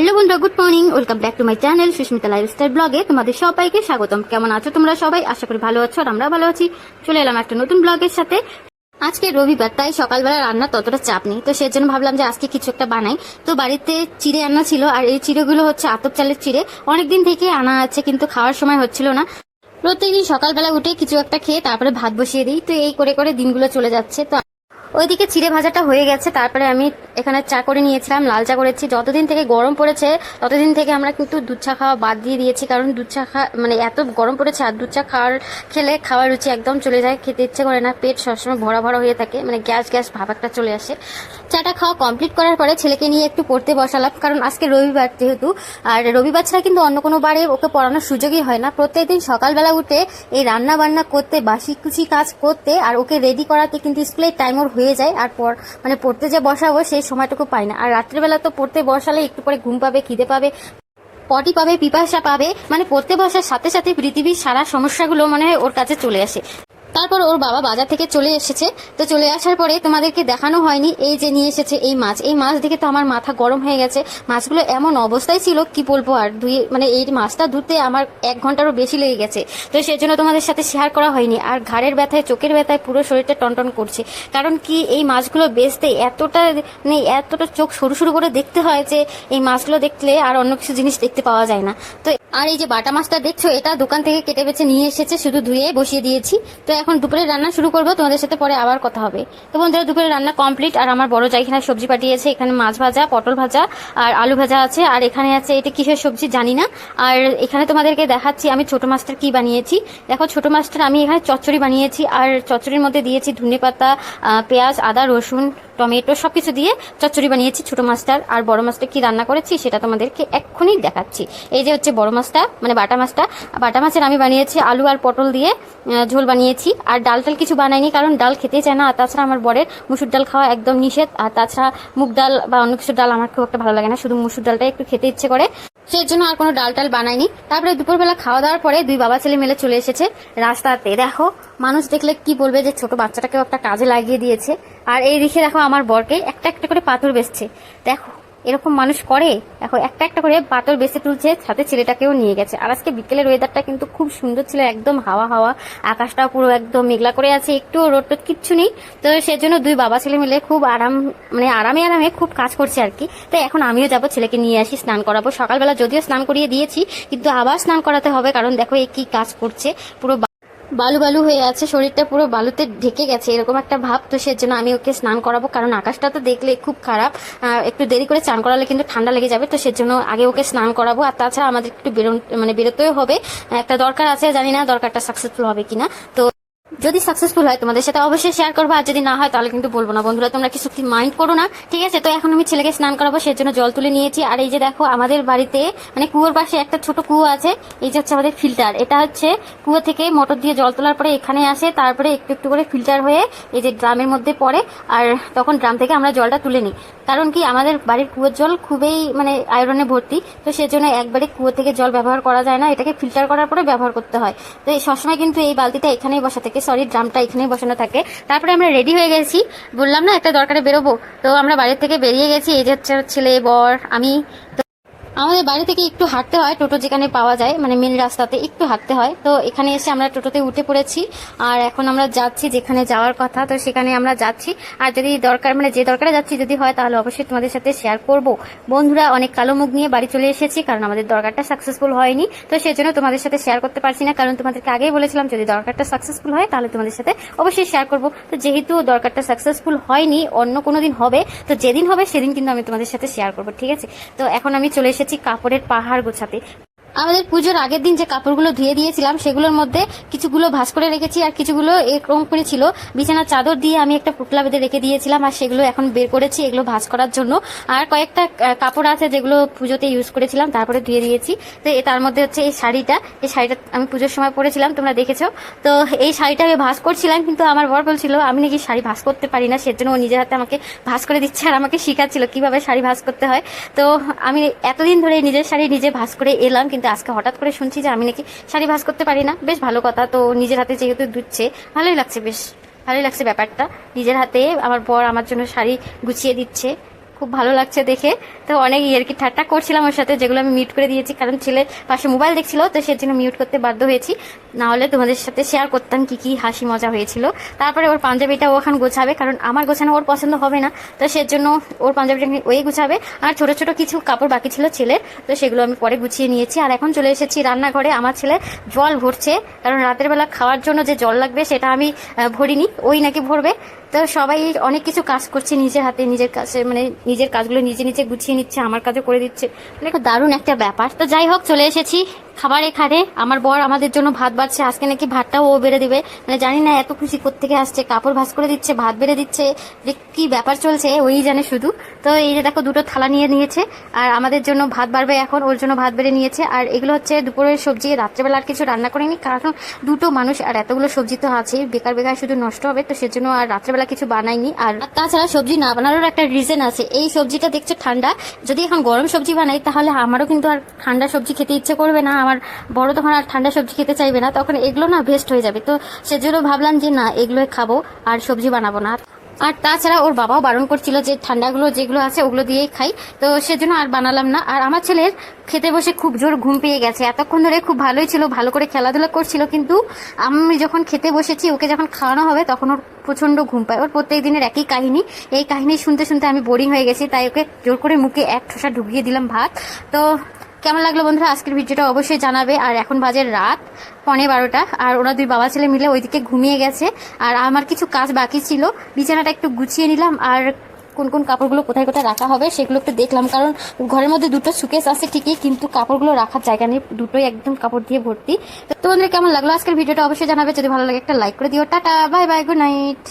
Hello বন্ধুরা, good morning. Welcome back to my channel Susmita lifestyle ব্লগে তোমাদের সবাইকে স্বাগতম। কেমন আছো তোমরা সবাই? আশা করি ভালো আছো আর আমরা ভালো আছি। চলে এলাম একটা নতুন ব্লগের সাথে। আজকে রবিবার, তাই সকালবেলা রান্না ততটা চাপ নেই। তো সেজন্য ভাবলাম যে আজকে কিছু একটা বানাই। তো বাড়িতে চিড়ে আনা ছিল আর এই চিড়েগুলো হচ্ছে আতপ চালের চিড়ে। অনেকদিন থেকে আনা আছে, কিন্তু খাওয়ার সময় হচ্ছিল না। প্রত্যেকদিন সকালবেলা উঠে কিছু একটা খেয়ে তারপরে ভাত বসিয়ে দিই। তো এই করে করে দিনগুলো চলে যাচ্ছে। তো ওইদিকে চিড়ে ভাজাটা হয়ে গেছে। তারপরে আমি এখানে চা করে নিয়েছিলাম, লাল চা করেছি। যতদিন থেকে গরম পড়েছে, ততদিন থেকে আমরা কিন্তু দুধ চা খাওয়া বাদ দিয়ে দিয়েছি। কারণ দুধ চা খা মানে এত গরম পড়েছে আর দুধ চা খাওয়ার, খেলে খাওয়ার রুচি একদম চলে যায়, খেতে ইচ্ছে করে না। পেট সবসময় ভরা ভরা হয়ে থাকে মানে গ্যাস গ্যাস ভাব একটা চলে আসে। চাটা খাওয়া কমপ্লিট করার পরে ছেলেকে নিয়ে একটু পড়তে বসালাম। কারণ আজকে রবিবার যেহেতু, আর রবিবার ছাড়া কিন্তু অন্য কোনো বারে ওকে পড়ানোর সুযোগই হয় না। প্রত্যেকদিন সকালবেলা উঠে এই রান্না বান্না করতে, বাসি কুচি কাজ করতে আর ওকে রেডি করাতে কিন্তু স্কুলের টাইম ওর হয়ে যায় আর পর মানে পড়তে যে বসাবো সেই সময়টুকু পাই না। আর রাত্রিবেলা তো পড়তে বসালে একটু পরে ঘুম পাবে, খিদে পাবে, পটি পাবে, পিপাসা পাবে। মানে পড়তে বসার সাথে সাথে পৃথিবীর সারা সমস্যাগুলো মনে হয় ওর কাছে চলে আসে। তারপর ওর বাবা বাজার থেকে চলে এসেছে। তো চলে আসার পরে তোমাদেরকে দেখানো হয়নি, এই যে নিয়ে এসেছে এই মাছ। এই মাছ দেখে তো আমার মাথা গরম হয়ে গেছে। মাছগুলো এমন অবস্থায় ছিল, কি বলব আর, দুই মানে এই মাছটা ধুতে আমার এক ঘন্টারও বেশি লেগে গেছে। তো সেই জন্য তোমাদের সাথে শেয়ার করা হয়নি। আর ঘাড়ের ব্যথায়, চোখের ব্যথায় পুরো শরীরটা টনটন করছে। কারণ কি, এই মাছগুলো বেচতে এতটা মানে এতটা চোখ সরু সরু করে দেখতে হয় যে, এই মাছগুলো দেখলে আর অন্য কিছু জিনিস দেখতে পাওয়া যায় না। তো আর এই যে বাটা মাছটা দেখছ, এটা দোকান থেকে কেটে বেছে নিয়ে এসেছে, শুধু ধুয়ে বসিয়ে দিয়েছি। তো এখন দুপুরে রান্না শুরু করব, তোমাদের সাথে পরে আবার কথা হবে। তো বন্ধুরা, দুপুরে রান্না কমপ্লিট আর আমার বড় এখানে সবজি পাঠিয়েছে, এখানে মাছ ভাজা, পটল ভাজা, আর আলু ভাজা আছে, আর এখানে আছে, এটা কিসের সবজি জানি না। আর এখানে তোমাদেরকে দেখাচ্ছি, আমি ছোট মাছটার কি বানিয়েছি। দেখো, ছোট মাছটার আমি এখানে চচ্চড়ি বানিয়েছি, আর চচ্চড়ির মধ্যে দিয়েছি ধনে পাতা পেঁয়াজ, আদা, রসুন টমেটো সবকিছু দিয়ে চচ্চড়ি বানিয়েছি, ছোট মাছটার। আর বড় মাছটা কি রান্না করেছি সেটা তোমাদেরকে এক্ষুনি দেখাচ্ছি। এই যে হচ্ছে বড় মাছটা মানে বাটা মাছটা। বাটা মাছের আমি বানিয়েছি আলু আর পটল দিয়ে ঝোল বানিয়েছি। আর ডাল টাল কিছু বানাইনি, কারণ ডাল খেতে চায় না। আর তাছাড়া আমার বরের মুসুর ডাল খাওয়া একদম নিষেধ। আর তাছাড়া মুগ ডাল বা অন্য কিছু ডাল আমার খুব একটা ভালো লাগে না। শুধু মুসুর ডালটা একটু খেতে ইচ্ছে করে। সেই জন্য আর কোনো ডাল টাল বানাইনি। তারপরে দুপুরবেলা খাওয়া দাওয়ার পরে দুই বাবা ছেলে মিলে চলে এসেছে রাস্তাতে। দেখো, মানুষ দেখলে কি বলবে যে ছোট বাচ্চাটাকেও একটা কাজে লাগিয়ে দিয়েছে। আর এই দিকে দেখো আমার বরকে একটা একটা করে পাথর বেচছে। দেখো, এরকম মানুষ করে? দেখো, একটা একটা করে পাথর বেছে তুলছে, সাথে ছেলেটাকেও নিয়ে গেছে। আর আজকে বিকেলের ওয়েদারটা কিন্তু খুব সুন্দর ছিল, একদম হাওয়া হাওয়া। আকাশটাও পুরো একদম মেঘলা করে আছে, একটু রোদ টোদ কিচ্ছু নেই। তো সেজন্য দুই বাবা ছেলে মিলে খুব আরাম মানে আরামে আরামে খুব কাজ করছে আর কি। তো এখন আমিও যাব, ছেলেকে নিয়ে আসি, স্নান করাবো। সকালবেলা যদিও স্নান করিয়ে দিয়েছি, কিন্তু আবার স্নান করাতে হবে, কারণ দেখো এ কি কাজ করছে। পুরো বালু বালু হয়ে আছে, শরীরটা পুরো বালুতে ঢেকে গেছে, এরকম একটা ভাব। তো সেজন্য আমি ওকে স্নান করাবো, কারণ আকাশটা তো দেখলে খুব খারাপ। একটু দেরি করে স্নান করালে কিন্তু ঠান্ডা লেগে যাবে, তো সেজন্য আগে ওকে স্নান করাবো। আর তাছাড়া আমাদের একটু বেরো মানে বেরোতেও হবে। একটা দরকার আছে, জানি না দরকারটা সাকসেসফুল হবে কিনা। তো যদি সাকসেসফুল হয়, তোমাদের সাথে অবশ্যই শেয়ার করব। আর যদি না হয়, তাহলে কিন্তু বলব না। বন্ধুরা, তোমরা কিছু মাইন্ড করো না, ঠিক আছে? তো এখন আমি ছেলেকে স্নান করাবো সেই জন্য জল তুলে নিয়েছি। আর এই যে দেখো, আমাদের বাড়িতে মানে কুয়োর পাশে একটা ছোট কুয়ো আছে। এই যে হচ্ছে আমাদের ফিল্টার এটা হচ্ছে কুয়ো থেকে মোটর দিয়ে জল তোলার পরে এখানে আসে। তারপরে একটু একটু করে ফিল্টার হয়ে এই যে ড্রামের মধ্যে পড়ে। আর তখন ড্রাম থেকে আমরা জলটা তুলে নিই। কারণ কি, আমাদের বাড়ির কুয়োর জল খুবই মানে আয়রনে ভর্তি। তো সেজন্য একবারে কুয়ো থেকে জল ব্যবহার করা যায় না। এটাকে ফিল্টার করার পরে ব্যবহার করতে হয়। তো এই সবসময় কিন্তু এই বালতিটা এখানেই বসা থাকে সরি ড্রামটা এখানেই বসানো থাকে। তারপরে আমরা রেডি হয়ে গেছি। বললাম না, একটা দরকারে বেরোবো। তো আমরা বাড়ির থেকে বেরিয়ে গেছি। এই যে হচ্ছে ছেলে, বর, আমি। আমাদের বাড়ি থেকে একটু হাঁটতে হয়, টোটো যেখানে পাওয়া যায় মানে মেন রাস্তাতে একটু হাঁটতে হয়। তো এখানে এসে আমরা টোটোতে উঠে পড়েছি, আর এখন আমরা যাচ্ছি যেখানে যাওয়ার কথা। তো সেখানে আমরা যাচ্ছি, আর যদি দরকার মানে যে দরকারে যাচ্ছি যদি হয়, তাহলে অবশ্যই তোমাদের সাথে শেয়ার করব। বন্ধুরা, অনেক কালো মুখ নিয়ে বাড়ি চলে এসেছি, কারণ আমাদের দরকারটা সাকসেসফুল হয়নি। তো সেজন্য তোমাদের সাথে শেয়ার করতে পারছি না, কারণ তোমাদেরকে আগেই বলেছিলাম, যদি দরকারটা সাকসেসফুল হয়, তাহলে তোমাদের সাথে অবশ্যই শেয়ার করব। তো যেহেতু দরকারটা সাকসেসফুল হয়নি, অন্য কোনো দিন হবে। তো যেদিন হবে, সেদিন কিন্তু আমি তোমাদের সাথে শেয়ার করব, ঠিক আছে? তো এখন আমি চলে এসেছি কাপড়ের পাহাড় গোছাতে। আমাদের পুজোর আগের দিন যে কাপড়গুলো ধুয়ে দিয়েছিলাম, সেগুলোর মধ্যে কিছুগুলো ভাঁজ করে রেখেছি আর কিছুগুলো এরকম করে ছিল। বিছানার চাদর দিয়ে আমি একটা পুটলা বেঁধে রেখে দিয়েছিলাম আর সেগুলো এখন বের করেছি এগুলো ভাঁজ করার জন্য। আর কয়েকটা কাপড় আছে যেগুলো পুজোতে ইউজ করেছিলাম, তারপরে ধুয়ে দিয়েছি। তো তার মধ্যে হচ্ছে এই শাড়িটা। এই শাড়িটা আমি পুজোর সময় পরেছিলাম, তোমরা দেখেছ। তো এই শাড়িটা আমি ভাঁজ করছিলাম, কিন্তু আমার বর বলছিল, আমি নাকি শাড়ি ভাঁজ করতে পারি না সেজন্য ও নিজের হাতে আমাকে ভাঁজ করে দিচ্ছে আর আমাকে শেখাচ্ছিল কীভাবে শাড়ি ভাঁজ করতে হয়। তো আমি এতদিন ধরে নিজের শাড়ি নিজে ভাঁজ করে এলাম, কিন্তু আজকে হঠাৎ করে শুনছি যে আমি নাকি শাড়ি ভাজ করতে পারি না। বেশ ভালো কথা, তো নিজের হাতে যেহেতু দুচ্ছে ভালোই লাগছে বেশ, ভালোই লাগছে ব্যাপারটা। নিজের হাতে আমার বর আমার জন্য শাড়ি গুছিয়ে দিচ্ছে। খুব ভালো লাগছে দেখে। তো অনেক ইয়ের কি ঠাট্টা করছিলাম ওর সাথে, যেগুলো আমি মিউট করে দিয়েছি, কারণ ছেলে পাশে মোবাইল দেখছিল, তো সেজন্য মিউট করতে বাধ্য হয়েছি। না হলে তোমাদের সাথে শেয়ার করতাম কি কি হাসি মজা হয়েছিল। তারপরে ওর পাঞ্জাবিটা ওখান গোছাবে, কারণ আমার গোছানো ওর পছন্দ হবে না। তো সেজন্য ওর পাঞ্জাবিটা ওই গুছাবে। আর ছোট ছোট কিছু কাপড় বাকি ছিল ছেলের, তো সেগুলো আমি পরে গুছিয়ে নিয়েছি। আর এখন চলে এসেছি রান্নাঘরে। আমার ছেলে জল ভরছে, কারণ রাতের বেলা খাওয়ার জন্য যে জল লাগবে, সেটা আমি ভরিনি, ওই নাকি ভরবে। তো সবাই অনেক কিছু কাজ করছে নিজের হাতে, নিজের কাছে মানে নিজের কাজগুলো নিজে নিজে গুছিয়ে নিচ্ছে, আমার কাজও করে দিচ্ছে। মানে একটা দারুণ একটা ব্যাপার। তো যাই হোক, চলে এসেছি। খাবার এখানে আমার বর আমাদের জন্য ভাত বাড়ছে। আজকে নাকি ভাতটাও ও বেড়ে দিবে। মানে জানি না, এত খুশি থেকে আসছে, কাপড় ভাস করে দিচ্ছে, ভাত বেড়ে দিচ্ছে। যে কি ব্যাপার চলছে, ওই জানে শুধু। তো এই যে দেখো, দুটো থালা নিয়ে নিয়েছে। আর আমাদের জন্য ভাত বাড়বে এখন, ওর জন্য ভাত বেড়ে নিয়েছে। আর এগুলো হচ্ছে দুপুরের সবজি। রাত্রেবেলা আর কিছু রান্না করিনি, কারণ দুটো মানুষ আর এতগুলো সবজি তো আছেই বেকার বেকার শুধু নষ্ট হবে, তো সেজন্য আর রাত্রেবেলা কিছু বানাইনি। আর তাছাড়া সবজি না বানানোর একটা রিজন আছে। এই সবজিটা দেখছ ঠান্ডা। যদি এখন গরম সবজি বানাই, তাহলে আমারও কিন্তু আর ঠান্ডা সবজি খেতে ইচ্ছে করবে না। আমার বড় তখন আর ঠান্ডা সবজি খেতে চাইবে না, তখন এগুলো না ভেস্ট হয়ে যাবে। তো সেজন্য ভাবলাম যে না, এগুলোই খাব আর সবজি বানাবো না। আর তাছাড়া ওর বাবাও বারণ করছিল যে ঠান্ডাগুলো যেগুলো আছে ওগুলো দিয়েই খাই। তো সেজন্য আর বানালাম না। আর আমার ছেলের খেতে বসে খুব জোর ঘুম পেয়ে গেছে। এতক্ষণ ধরে খুব ভালোই ছিল, ভালো করে খেলাধুলা করছিল। কিন্তু আমি যখন খেতে বসেছি, ওকে যখন খাওয়ানো হবে, তখন ওর প্রচণ্ড ঘুম পায়। ওর প্রত্যেক দিনের একই কাহিনী। এই কাহিনী শুনতে শুনতে আমি বোরিং হয়ে গেছি, তাই ওকে জোর করে মুখে এক ঠোসা ঢুকিয়ে দিলাম ভাত। তো কেমন লাগল বন্ধুরা? আজকের ভিডিওটা অবশ্যই জানাবে। আর এখন বাজে রাত, পনে বারোটা। আর ওরা দুই বাবা ছেলে মিলে ওইদিকে ঘুমিয়ে গেছে। আর আমার কিছু কাজ বাকি ছিল। বিছানাটা একটু গুছিয়ে নিলাম। আর কোন কোন কাপড়গুলো কোথায় কোথায় রাখা হবে সেগুলো একটু দেখলাম। কারণ ঘরের মধ্যে দুটো সুকেস আছে ঠিকই, কিন্তু কাপড়গুলো রাখার জায়গা নেই। দুটোই একদম কাপড় দিয়ে ভর্তি। তো তোমাদের কেমন লাগল? আজকের ভিডিওটা অবশ্যই জানাবে। যদি ভালো লাগে একটা লাইক করে দিও। Tata bye bye good night